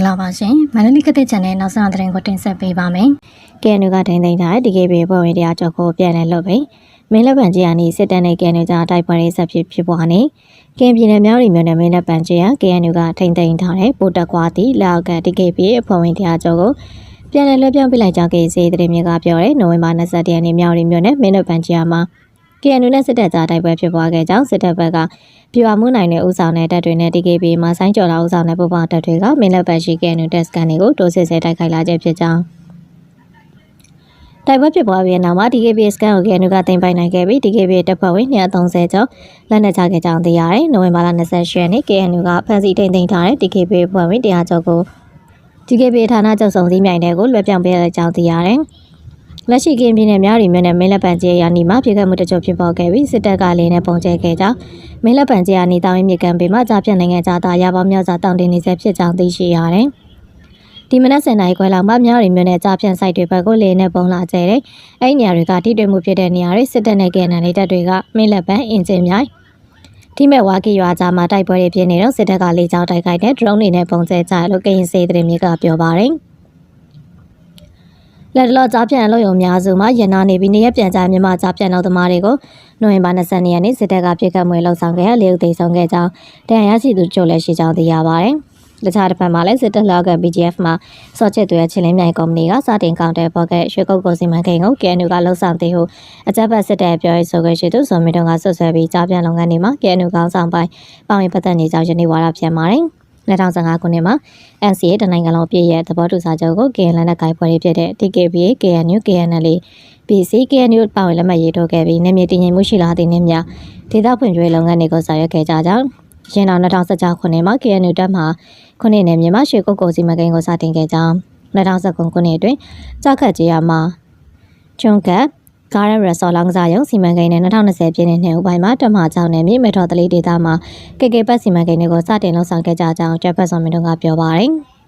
္ဂလာပါရှင်မန္တလေးကတဲ့ channel နောက်ဆုံးသတင်းကိုတင်ဆက်ပေးပါမယ် KNU ကထိန်းသိမ်းထားတဲ့ DKB ဖွဲ့ဝင်တရားချုပ်ကိုပြန်လည်လွှတ်ပြီးမင်းလက်ပံကြီးအနီးစစ်တပ်နဲ့ KNU ကြားတိုက်ပွဲတွေဆက်ဖြစ်ဖြစ်ပွားနေကင်ပြည်နယ်မြောက်ရီမြို့နယ်မင်းလက်ပံကြီးက KNU ကထိန်းသိမ်းထားတဲ့ပိုတက်ကွာတီလက်အောက်က DKB အဖွဲ့ဝင်တရားချုပ်ကိုပြန်လည်လွှတ်ပြောင်းပေးလိုက်ကြောင်းကေစီသတင်းမြစ်ကပြောတဲ့နိုဝင်ဘာ22ရက်နေ့မြောက်ရီမြို့နယ်မင်းလက်ပံကြီးမှာ KNU နဲ့စစ်တပ်ကြားတိုက်ပွဲဖြစ်ပွားခဲ့ကြောင်းစစ်တပ်ဘက်ကပြူအမှုနိုင်တဲ့ဥဆောင်တဲ့တပ်တွေနဲ့ DKB မှာဆိုင်းကျော်လာဥဆောင်တဲ့ပူပေါင်းတပ်တွေကမင်းလက်ပံရှိ KNU တက်စကန်တွေကိုတိုးစစ်ဆဲတိုက်ခိုက်လာခြင်းဖြစ်ကြောင်းတိုက်ပွဲဖြစ်ပွားပြီးတဲ့နောက်မှာ DKB စကန်ကို KNU ကတင်ပိုင်နိုင်ခဲ့ပြီး DKB တပ်ဖွဲ့ဝင်230ကျော်လက်နက်ချခဲ့ကြောင်းသိရတယ်။နိုဝင်ဘာလ28ရက်နေ့ KNU ကဖမ်းဆီးထိန်းသိမ်းထားတဲ့ DKB ဖွဲ့ဝင်100ကျော်ကို DKB ဌာနချုပ်စုံစည်းမြိုင်တဲ့ကိုလွှဲပြောင်းပေးလိုက်ကြောင်းသိရတယ်။ လက်ရှိကင်းပြည်နယ်များရီမြို့နယ်မင်းလက်ပံကျေးရာနီမှာပြည်ခတ်မှုတချို့ဖြစ်ပေါ်ခဲ့ပြီးစစ်တပ်ကလည်းနဲ့ပုံကျဲခဲ့ကြောင်းမင်းလက်ပံကျေးရာနီတောင်ရင်မြေကံပေမှာကြားပြတ်နိုင်ငံသားသားရပေါင်းများစွာတောင်းတင်နေဆဲဖြစ်ကြောင်းသိရှိရတယ်။ဒီမနက်စင်နိုင်ခွဲလောက်မှမြောက်ရီမြို့နယ်ကြားဖြန့်ဆိုင်တွေဘက်ကိုလေနဲ့ပုံလာကျဲတယ်။အဲ့ဒီနေရာတွေကထိတွေ့မှုဖြစ်တဲ့နေရာတွေစစ်တပ်နဲ့ကဲနန်လေးတပ်တွေကမင်းလက်ပံအင်ဂျင်မြိုင်ဒီမဲ့ဝါကီရွာကြားမှာတိုက်ပွဲတွေပြင်းနေတော့စစ်တပ်ကလေကြောင်းတိုက်ခိုက်တဲ့ drone တွေနဲ့ပုံကျဲကြလို့ကရင်စေးတဲ့မြေကပြောပါတယ်။ လက်တလောကြားပြန်လို့ရုံများစုမှာရန်နာနေပြီးနေရပြန်ကြမြန်မာကြားပြန်တော်သမားတွေကိုနိုဝင်ဘာ22ရက်နေ့စစ်တပ်ကပြစ်ခတ်မွေလှုပ်ဆောင်ခဲ့ရလေဦးသိမ်းဆောင်ခဲ့ကြောင်းတရားရရှိသူတို့လည်းရှိကြောင်းသိရပါတယ်။တခြားတစ်ဖက်မှာလည်းစစ်တပ်လောက်က BGF မှာစော့ချစ်တွေချင်းလင်းမြိုင်ကုမ္ပဏီကစတင်ကောင်တဲ့ပေါ်ကရွှေကုတ်ကိုစီမံကိန်းကို KNU ကလှုပ်ဆောင်တဲ့ဟုအကြမ်းဖက်စစ်တပ်ပြောရေးဆိုခွင့်ရှိသူဇော်မင်းတုံကဆွဆွဲပြီးကြားပြန်လုပ်ငန်းတွေမှာ KNU ကောင်းဆောင်ပိုင်းပေါင်ရင်ပတ်သက်နေကြောင်းယနေ့ဝါဒပြန်ပါတယ် 2015ခုနှစ်မှာ NCA တနိုင်ငံလုံးပြည်ရဲ့သဘောတူစာချုပ်ကို KN လက်နက်ကိုင်ဖွဲ့တွေဖြစ်တဲ့ TKBA, KNU, KNL, PC, KNU ပါဝင်လက်မှတ်ရေးထိုးခဲ့ပြီးနေမြေတည်ငြိမ်မှုရှိလာသည့်နေ့များဒေသဖွံ့ဖြိုးရေးလုပ်ငန်းတွေကိုဆောင်ရွက်ခဲ့ကြကြောင်းရင်းတော်2016ခုနှစ်မှာ KNU တပ်မှခုနှစ်နယ်မြေမှာရွှေကုတ်ကိုစီမံကိန်းကိုစတင်ခဲ့ကြောင်း2019ခုနှစ်အတွင်းကြောက်ခတ်ကြေးရမှာကျွန်းကတ် ဂါရရက်ဆော်လောင်းကစားရုံစီမံကိန်းနဲ့2020ပြည့်နှစ်နှစ်ဥပိုင်းမှာတမကြောင်နယ်မြေမေထော်တလေးဒေသမှာ KK ပတ်စီမံကိန်းတွေကိုစတင်လှုပ်ဆောင်ခဲ့ကြကြောင်းကျပ်ဖက်ဆောင်မင်းတို့ကပြောပါတယ်။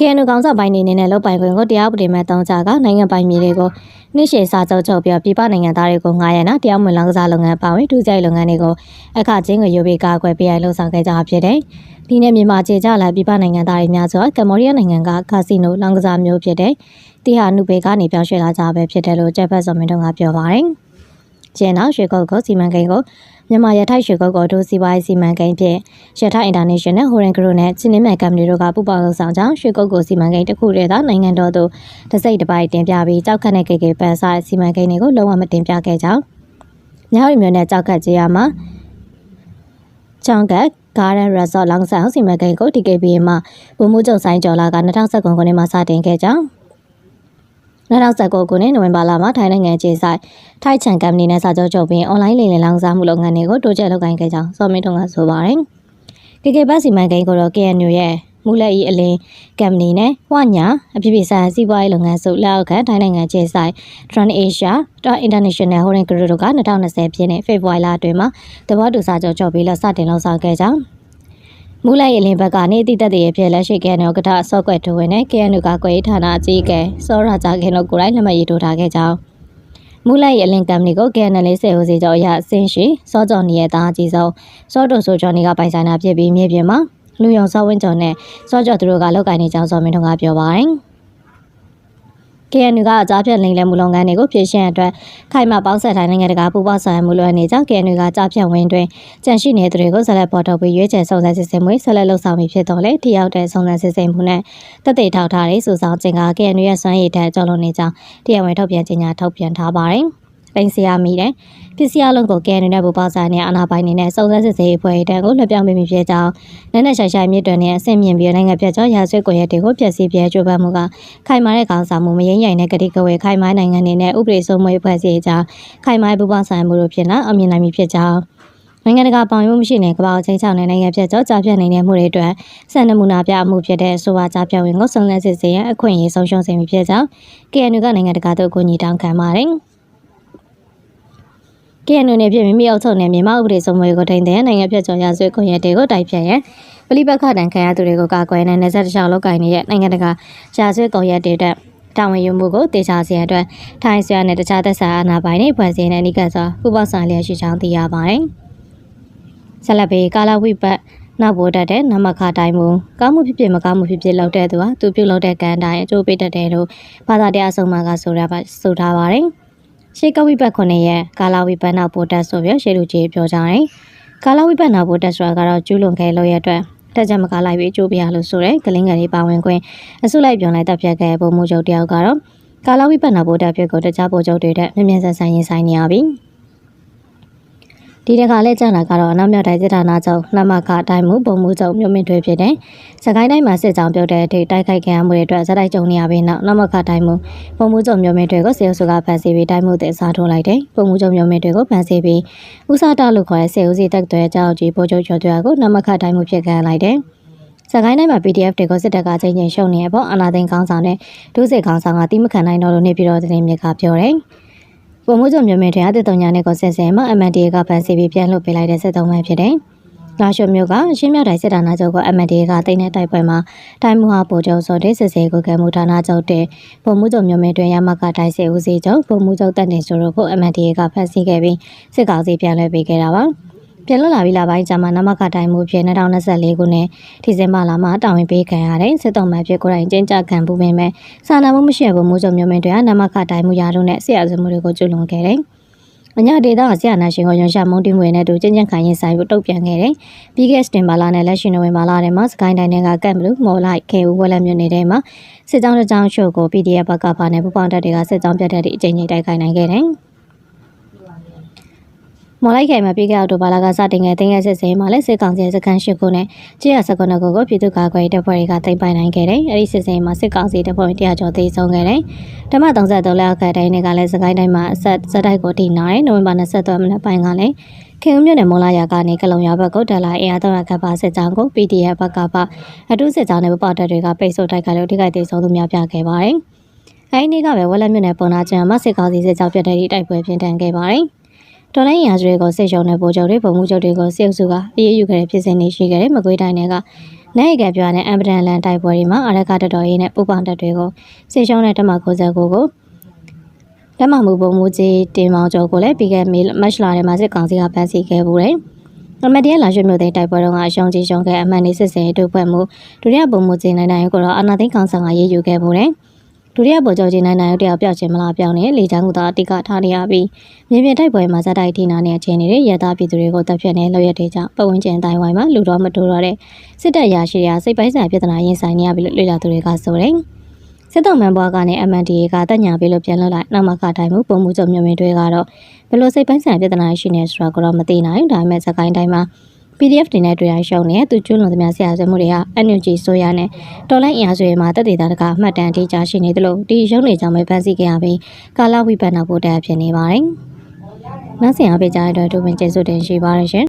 KNU ကောင်စားပိုင်းနေနဲ့လုတ်ပိုင်ခွင့်ကိုတရားဥပဒေမဲ့တောင်းကြကနိုင်ငံပိုင်မြေတွေကိုနှိရှေစာချုပ်ချုပ်ပြီးပြည်ပနိုင်ငံသားတွေကိုငှားရမ်းတာတရားမဝင်လောင်းကစားလုပ်ငန်းပါဝင်ဒုကြိုက်လုပ်ငန်းတွေကိုအခချင်းကိုယူပြီးကာကွယ်ပေးရလှုပ်ဆောင်ခဲ့ကြဖြစ်တယ်။ဒီနေ့မြန်မာခြေကြလာပြည်ပနိုင်ငံသားတွေများစွာကမ္ဘောဒီးယားနိုင်ငံကကာစီနိုလောင်းကစားမျိုးဖြစ်တဲ့တီဟာနုဘေကနေပြောင်းရွှေ့လာကြပဲဖြစ်တယ်လို့ကျက်ဖက်စော်မင်းတို့ကပြောပါတယ်။ကျင်းနောက်ရွှေကုတ်ကိုစီမံကိန်းကို မြန်မာရထိုက်ရွှေကုတ်ကိုဒိုစီဝိုင်းစီမံကိန်းဖြင့်ရထိုက်အင်တာနေရှင်နယ်ဟိုရင်ဂရုနဲ့ချင်းနင်းမြိုင်ကမ်ပဏီတို့ကပူးပေါင်းလှုပ်ဆောင်ကြောင်းရွှေကုတ်ကိုစီမံကိန်းတစ်ခုတည်းသာနိုင်ငံတော်သို့တစိမ့်တစ်ပိုင်းတင်ပြပြီးကြောက်ခတ်တဲ့ကေကေပန်ဆိုင်စီမံကိန်းတွေကိုလုံးဝမတင်ပြခဲ့ကြောင်းမြောက်ရီမြို့နယ်ကြောက်ခတ်ကြေးရမှာချောင်းကတ် Garden Resort လောင်ဆန်စီမံကိန်းကို TKB မှာဗိုလ်မှူးချုပ်ဆိုင်ကျော်လာက2019ခုနှစ်မှာစတင်ခဲ့ကြောင်း 2019ခုနှစ်နိုဝင်ဘာလမှာထိုင်းနိုင်ငံခြေဆိုင်ထိုက်ချန်ကမ်ပဏီနဲ့စာချုပ်ချုပ်ပြီးအွန်လိုင်းလိမ်လည်လောင်စားမှုလုပ်ငန်းတွေကိုတိုးချဲ့လုပ်ကိုင်ခဲ့ကြောင်းစော်မင်းထုံကဆိုပါတယ်။ KK ဘတ်စီမံကိန်းကိုတော့ KNU ရဲ့မူလက်ဤအလင်းကမ်ပဏီနဲ့ဝညာအဖြစ်ဖြစ်ဆိုင်စီးပွားရေးလုပ်ငန်းစုလက်အောက်ခံထိုင်းနိုင်ငံခြေဆိုင် Trans Asia Trans International Holding Group တို့က2020ပြည့်နှစ်ဖေဖော်ဝါရီလအတွင်းမှာတဘောတူစာချုပ်ချုပ်ပြီးလက်စတင်လှုပ်ဆောင်ခဲ့ကြောင်း မူလိုက်အလင်းဘက်ကနေတိတက်တရဖြစ်လက်ရှိ KNU ကထဆော့ကွက်ထိုးဝင်နဲ့ KNU ကကွယ်ဌာနအကြီးအကဲစောရာဂျာခင်တို့ကိုယ်တိုင်လက်မှတ်ရေးထိုးထားခဲ့ကြောင်းမူလိုက်အလင်းကမ်ပဏီကို KNL လေးစေဟိုစီကျော်အရအစင်းရှိစောကြော်နီရဲ့တာအကြီးဆုံးစောတိုဆိုကျော်နီကပိုင်ဆိုင်တာဖြစ်ပြီးမြေပြင်မှာလူယုံစောဝင်းကျော်နဲ့စောကျော်သူတို့ကလောက်ကိုင်းနေကြောင်းစောမင်းတို့ကပြောပါတယ် KNU ကအကြားဖြတ်လိမ်လည်မှုလုပ်ငန်းတွေကိုဖြည့်ရှင်းအတွက်ခိုင်မာပေါင်းဆက်ထားနိုင်ငံတကာပူးပေါင်းဆောင်ရွက်မှုလိုအပ်နေကြောင်း KNU ကကြားဖြတ်ဝင်တွင်ကြန့်ရှိနေသူတွေကိုဆက်လက်ပေါ်ထုတ်ပြီးရွေးချယ်စုံစမ်းစစ်ဆေးမှုဆက်လက်လှုပ်ဆောင်ပြီးဖြစ်တော့လေထိရောက်တဲ့စုံစမ်းစစ်ဆေးမှုနဲ့တက်သေးထောက်ထားတဲ့စုဆောင်ခြင်းက KNU ရဲ့စွမ်းရည်ထက်ကျော်လွန်နေကြောင်းတရားဝင်ထုတ်ပြန်ကြေညာထုတ်ပြန်ထားပါတယ်။ တင်စီရမိတဲ့ပစ္စည်းအလုံးကို KNU နဲ့ပူးပေါင်းဆောင်တဲ့အာဏာပိုင်တွေနဲ့စုံစမ်းစစ်ဆေးရေးဖွဲ့တန်းကိုလွှဲပြောင်းပေးမိဖြစ်ကြောင်းနဲ့နဲ့ရှိုင်ရှိုင်မြစ်တွင်နဲ့အဆင့်မြင့်ပြီးနိုင်ငံပြတ်ကျော်ရာဆွေးကွယ်ရက်တွေကိုဖျက်ဆီးပြဲကြိုးပမ်းမှုကခိုင်မာတဲ့ခေါင်းဆောင်မှုမရင်ရိုင်တဲ့ကတိကဝေခိုင်မာနိုင်ငံတွေနဲ့ဥပဒေစိုးမိုးဖွဲ့စည်းကြောင်းခိုင်မာပူးပေါင်းဆောင်မှုတို့ဖြစ်လာအမြင်နိုင်ပြီဖြစ်ကြောင်းနိုင်ငံတကာပေါင်ရုံးမရှိတဲ့ကမ္ဘာချင်းချောင်းနဲ့နိုင်ငံပြတ်ကျော်ကြားပြတ်နေတဲ့မှုတွေအတွက်စံနမူနာပြမှုဖြစ်တဲ့ဆိုပါကြားပြတ်ဝင်ကိုစုံစမ်းစစ်ဆေးရန်အခွင့်အရေးဆုံးရှုံးစေပြီဖြစ်ကြောင်း KNU ကနိုင်ငံတကာတို့ကိုညီတောင်းခံပါတယ်။ KNU နဲ့ပြည်မိမိအုပ်ချုပ်နယ်မြန်မာဥပဒေစိုးမိုးရေးကိုထိန်းသိမ်းနိုင်ငံပြတ်ကျော်ရဆွေခွင့်ရတွေကိုတိုက်ဖြတ်ရန်ပလိပတ်ခတန်ခံရသူတွေကိုကာကွယ်တဲ့နေဆက်တခြားလောက်ကိုင်းနေတဲ့နိုင်ငံတကာရာဆွေကွန်ရက်တွေအတွက်တာဝန်ယူမှုကိုတေချာစေရန်အတွက်ထိုင်းဆွေနဲ့တခြားသက်ဆိုင်အာဏာပိုင်တွေဖွဲ့စည်းတဲ့နိကတ်စွာပူးပေါင်းဆောင်လျက်ရှိကြောင်းသိရပါတယ်။ဆက်လက်ပြီးကာလာဝိပတ်နောက်ပေါ်တက်တဲ့နမခတိုင်းမူကောင်းမှုဖြစ်ဖြစ်မကောင်းမှုဖြစ်ဖြစ်လုပ်တဲ့သူဟာသူပြုလုပ်တဲ့ကံတိုင်းအကျိုးပေးတတ်တယ်လို့ဘာသာတရားဆုံးမကဆိုရပါဆိုထားပါတယ် ရှေးကဝိပတ်ခုနှစ်ရဲ့ကာလဝိပတ်နောက်ပေါ်တက်ဆိုပြီးရှေးလူကြီးပြောကြတယ်ကာလဝိပတ်နောက်ပေါ်တက်ဆိုတာကတော့ကျူးလွန်ခဲ့လို့ရတဲ့တက်ကြမကလိုက်ပြီးအကျိုးပေးရလို့ဆိုတဲ့ကလင်းငယ်လေးပါဝင်ခွင့်အစုလိုက်ပြောင်းလိုက်တပ်ဖြတ်ခဲ့ပုံမှုချုပ်တယောက်ကတော့ကာလဝိပတ်နောက်ပေါ်တက်ဖြစ်ကိုတခြားပေါ်ချုပ်တွေတဲ့မြင်မြန်ဆန်ဆန်ရင်ဆိုင်နေရပြီ ဒီတခါလဲကြာလာကတော့အနောက်မြောက်တိုင်းစစ်ဌာနချုပ်နမခတိုင်းမှုပုံမှုချုပ်မြို့မြင့်ထွေဖြစ်တဲ့စကိုင်းတိုင်းမှာစစ်ကြောင်ပြုတ်တဲ့အထိတိုက်ခိုက်ခံရမှုတွေအတွက်ဇက်တိုက်ကြုံနေရပြီးနောက်နမခတိုင်းမှုပုံမှုချုပ်မြို့မြင့်တွေကိုစေအုပ်စုကဖန်ဆီးပြီးတိုင်းမှုတဲ့အစားထိုးလိုက်တယ်ပုံမှုချုပ်မြို့မြင့်တွေကိုဖန်ဆီးပြီးဥစားတလို့ခေါ်တဲ့စေဦးစီတက်သွဲကြောက်ကြီးပို့ချုပ်ကျော်ကျော်ကိုနမခတိုင်းမှုဖြစ်ခံလိုက်တယ်စကိုင်းတိုင်းမှာ PDF တွေကိုစစ်တပ်ကချိန်ချင်းရှုံနေရပေါ့အနာသိန်းကောင်းဆောင်နဲ့ဒုစစ်ကောင်းဆောင်ကတိမခံနိုင်တော့လို့နေပြည်တော်သတင်းမြစ်ကပြောတယ် ပုံမှုချုပ်မြို့မြင့်တွေအတစ်တုံညာနဲ့ကိုဆက်စင်မှာ MND ကဖန်ဆီးပြီးပြန်လွှတ်ပေးလိုက်တဲ့စစ်တုံးမှဖြစ်တယ်လာရှုမျိုးကအရှင်းမြောက်တိုင်းစစ်ဌာနချုပ်က MND ကတိတ်တဲ့တိုက်ပွဲမှာတိုင်းမှုဟာပိုချုပ်စောတဲ့စစ်စေကိုကဲမှုဌာနချုပ်တဲ့ပုံမှုချုပ်မျိုးမင်းတွင်ရမကတိုင်းစစ်ဦးစီးချုပ်ပုံမှုချုပ်တက်နေဆိုတော့ကို MND ကဖန်ဆီးခဲ့ပြီးစစ်ကောင်စီပြန်လွှတ်ပေးခဲ့တာပါ ပြန်လွတ်လာပြီးလာပိုင်းကျမှနမခတိုင်းမှုဖြစ်2024ခုနှစ်ဒီဇင်ဘာလမှာတာဝန်ပေးခံရတဲ့စစ်တုံးမှဖြစ်ကိုယ်တိုင်ကျင်းကြခံမှုပင်မဲ့စာနာမှုမရှိတဲ့ပုံမှုချုပ်မျိုးမင်းတွေကနမခတိုင်းမှုရာတို့နဲ့ဆရာစမှုတွေကိုကျူးလွန်ခဲ့တယ်အညာဒေတာဆရာနာရှင်ကိုရွန်ရှာမုံတီမွေနဲ့တူကျင်းကျန်ခိုင်ရင်ဆိုင်ဖို့တုတ်ပြန်ခဲ့တယ်။ပြီးခဲ့စတင်ဘာလာနဲ့လက်ရှိနိုဝင်ဘာလထဲမှာစကိုင်းတိုင်းကကတ်ဘလူးမော်လိုက်ခေဦးဝက်လက်မြို့နယ်ထဲမှာစစ်ကြောင်းတစ်ကြောင်းရှို့ကို PDF ဘက်ကပါနဲ့ပူပေါင်းတပ်တွေကစစ်ကြောင်းပြတ်တဲ့အကြိမ်ကြိမ်တိုက်ခိုက်နိုင်ခဲ့တယ်။ မော်လိုက်ခိုင်မှာပြီးခဲ့အောက်တိုဘာလကစတင်ခဲ့တဲ့ငယ်စစ်စင်မှာလည်းစစ်ကောင်စီစခန်းရှိခုနဲ့ကြေးရစကွန်ကိုကိုပြည်သူ့ကာကွယ်တပ်ဖွဲ့တွေကတိမ့်ပိုင်နိုင်ခဲ့တယ်။အဲဒီစစ်စင်မှာစစ်ကောင်စီတပ်ဖွဲ့တရားကျော်သေးဆုံးခဲ့တယ်။ဓမ္မ33လက်အောက်ခတ်တိုင်းတွေကလည်းစကိုင်းတိုင်းမှာအဆက်ဇက်တိုက်ကိုတည်နာတယ်။နိုဝင်ဘာ23မိနစ်ပိုင်းကလည်းခင်ဦးမြို့နယ်မော်လာယာကနေကလုံရဘက်ကိုတက်လာအင်အား300ခန့်ပါစစ်ကြောင်းကို PDF ဘက်ကပါအထူးစစ်ကြောင်းနဲ့ပပတပ်တွေကပိတ်ဆို့တိုက်ခိုက်လို့ထိခိုက်သေးဆုံးသူများပြခဲ့ပါတယ်။အဲဒီနေ့ကပဲဝက်လက်မြို့နယ်ပုံနာကျမ်းမှာစစ်ကောင်စီစစ်ကြောင်းပြတ်တဲ့တိုက်ပွဲပြင်းထန်ခဲ့ပါတယ်။ တော်လိုင်းရာဇတွေကိုစစ်ရှုံတဲ့ဗိုလ်ချုပ်တွေဗိုလ်မှူးချုပ်တွေကိုစစ်အုပ်စုကအရေးယူခဲ့တဲ့ဖြစ်စဉ်တွေရှိခဲ့တဲ့မကွေးတိုင်းတွေကနိုင်ကပြနဲ့အမ်ပဒန်လန်တိုက်ပွဲတွေမှာအရကတတော်ရေးနဲ့ပူပေါင်းတပ်တွေကိုစစ်ရှုံတဲ့တမ69ကိုလက်မမှုပုံမှုကြီးတင်မောင်ကျော်ကိုလည်းပြီးခဲ့မေမတ်လထဲမှာစစ်ကောင်စီကဖမ်းဆီးခဲ့ပူတယ်။အမတ်တရားလာရွှေမြို့သိမ်းတိုက်ပွဲတော့ကအရှုံးကြီးရှုံးခဲ့အမှန်နေစစ်စင်တို့ဖွဲ့မှုဒုတိယပုံမှုကြီးနိုင်နိုင်ကိုတော့အာနာသိန်းကောင်ဆန်ကရေးယူခဲ့ပူတယ်။ ဒုတိယဗိုလ်ချုပ်ကြီးနိုင်နိုင်တို့တယောက်ပြောက်ချင်းမလားပြောင်းနေလေချမ်းကူသာအတိကထားနေရပြီးမြေပြင်တိုက်ပွဲမှာဇက်တိုက်ထိနာနေအခြေအနေတွေရတာပြည်သူတွေကိုတပ်ဖြတ်နေလို့ရတဲ့ကြောင့်ပတ်ဝန်းကျင်တိုင်းဝိုင်းမှာလူတော်မတိုးတော့တဲ့စစ်တပ်ရာရှိရာစိတ်ပိုင်းဆိုင်ပြဿနာရင်ဆိုင်နေရပြီလို့လေ့လာသူတွေကဆိုတယ်။စစ်တော်မှန်ဘွားကနေ MNDA ကတက်ညာပေးလို့ပြန်လွတ်လိုက်နောက်မှကတိုင်းမှုပုံမှုချုပ်မြုံမြင်တွေကတော့ဘယ်လိုစိတ်ပိုင်းဆိုင်ပြဿနာရှိနေဆိုတာကိုတော့မသိနိုင်ဒါပေမဲ့စကိုင်းတိုင်းမှာ PDF တင်တဲ့တွေ့ရရှုံနေသူကျွလွန်သမျှဆရာဆွေမှုတွေက NUG ဆိုရနဲ့တော်လိုင်းအင်အားစုတွေမှာတက်တေတာတကအမှတ်တမ်းအသေးချာရှိနေသလိုဒီရုံးတွေကြောင့်ပဲဖန်ဆီးခဲ့ရပြီးကာလဝိပတ်နောက်ဖို့တက်ဖြစ်နေပါတယ်။နောက်ဆင်အားပေးကြတဲ့အတွက်ဒုပင်ကျေးဇူးတင်ရှိပါတယ်ရှင်